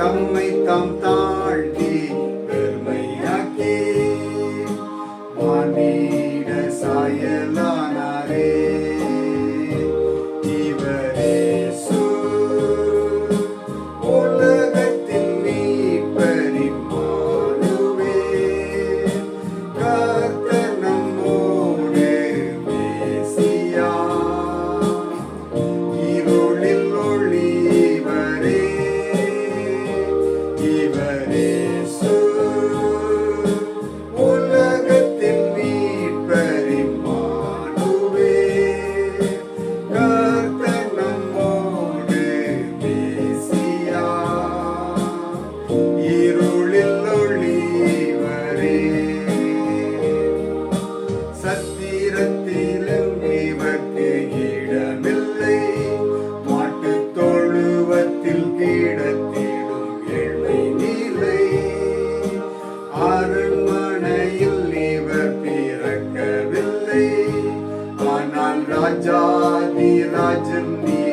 தம்மை தம் தாழ்த்தி Radha Niradha Niradha